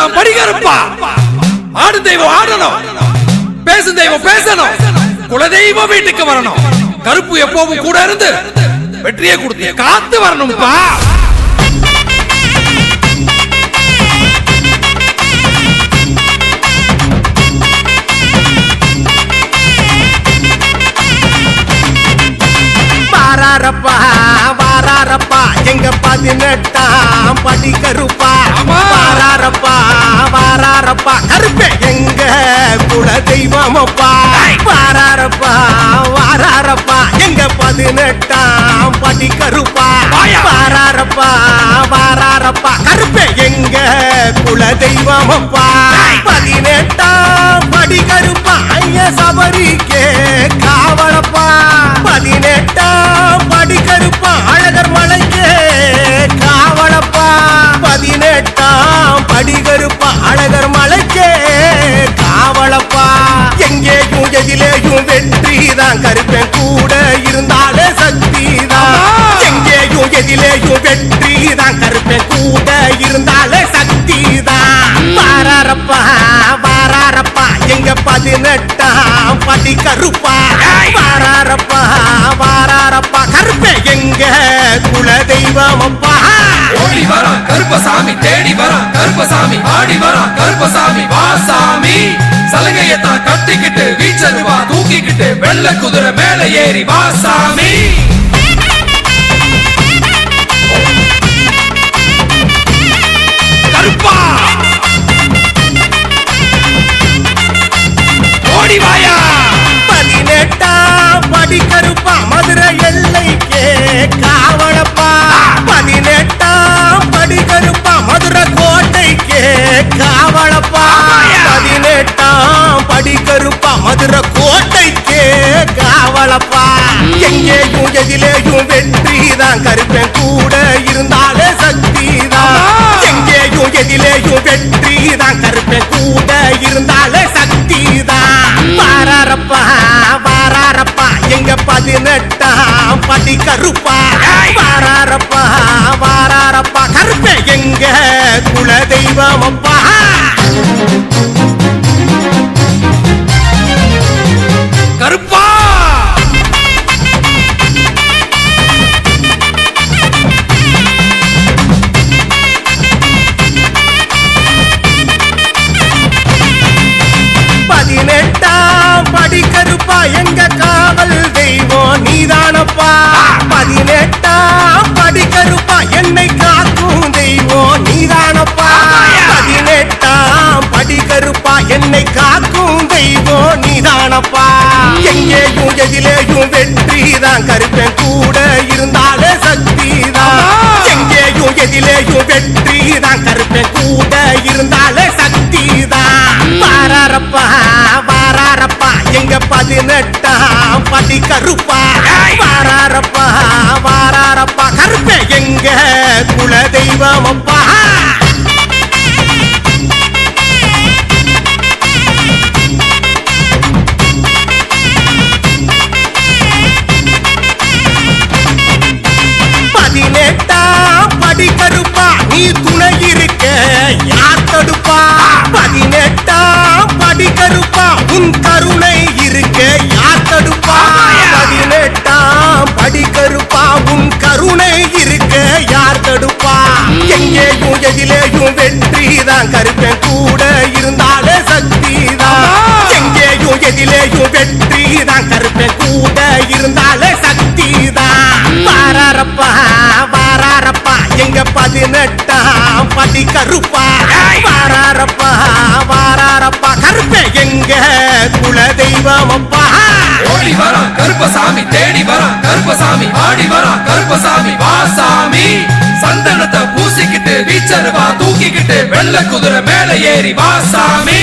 பதினெட்டாம் படிகருப்பா ஆடும் தெய்வம் ஆடணும். பேசும் தெய்வம் பேசணும். குலதெய்வம் வீட்டுக்கு வரணும். கருப்பு எப்பவும் கூட இருந்து வெற்றியை கொடுத்து காத்து வரணும்பா. வாராரப்பா வாராரப்பா எங்க பதினெட்டாம் படி கருப்பா. வாராரப்பா குல தெய்வமப்பா பதினெட்டாம் படி கருப்பா ஐய சபரிக்கே காவலப்பா பதினெட்டாம் படி கருப்பா அழகர் மலைக்கே காவலப்பா பதினெட்டாம் படி கருப்பா அழகர் மலைக்கே காவலப்பா எங்கேயும் எதிலேயும் வெற்றி தான் கருப்பே குல ஓடி வரான் கருப்பசாமி தேடி வரான் கருப்பசாமி ஆடி வரான் கருப்பசாமி வாசாமி சலங்கையத்தான் கட்டிக்கிட்டு வீச்சருவா தூக்கிக்கிட்டு வெள்ள குதிரை மேல ஏறி வாசாமி படி கருப்பா மதுரை கோட்டைக்கே காவலப்பா எங்கேயும் எதிலேயும் வெற்றி தான் கருப்பேன் கூட இருந்தாலே சக்தி தான் எங்கேயும் எதிலேயும் வெற்றி தான் கருப்பேன் கூட இருந்தாலே சக்தி தான் வாராரப்பா வாராரப்பா எங்க பதினெட்டாம் படி கருப்பா. வாராரப்பா வாராரப்பா கருப்பே எங்க குல கருப்பா என்னை காக்கும் தெய்வம் நீதானப்பா. பதினெட்டாம் படி கருப்பா என்னை காக்கும் தெய்வம் நீதானப்பா. எங்கேயும் எதிலேயும் வெற்றி தான் கருப்பேன் கூட இருந்தாலே சக்தி தான் எங்கேயும் எதிலேயும் வெற்றி தான் கருப்பேன் கூட இருந்தாலே சக்தி தான் வாராரப்பா வாராரப்பா எங்க பதினெட்டாம் படி கருப்பா எதிலேயும் வெற்றி தான் கருப்பேன் கூட இருந்தாலே சக்தி தான் எங்கேயும் எதிலேயும் வெற்றி தான் கருப்பேன் கூட இருந்தாலே சக்தி தான் வாராரப்பா வாராரப்பா எங்க பதினெட்டாம் படி கருப்பா. வாராரப்பா வாராரப்பா கருப்பே எங்க? குல தெய்வமப்பா ஓடி வரான் கருப்பசாமி தேடி வரான் கருப்பசாமி ஆடி வரான் கருப்பசாமி வாசாமி. சந்தனத்தை பூசிக்கிட்டு தூக்கிக்கிட்டு வெள்ள குதிரை மேல ஏறி வாசாமி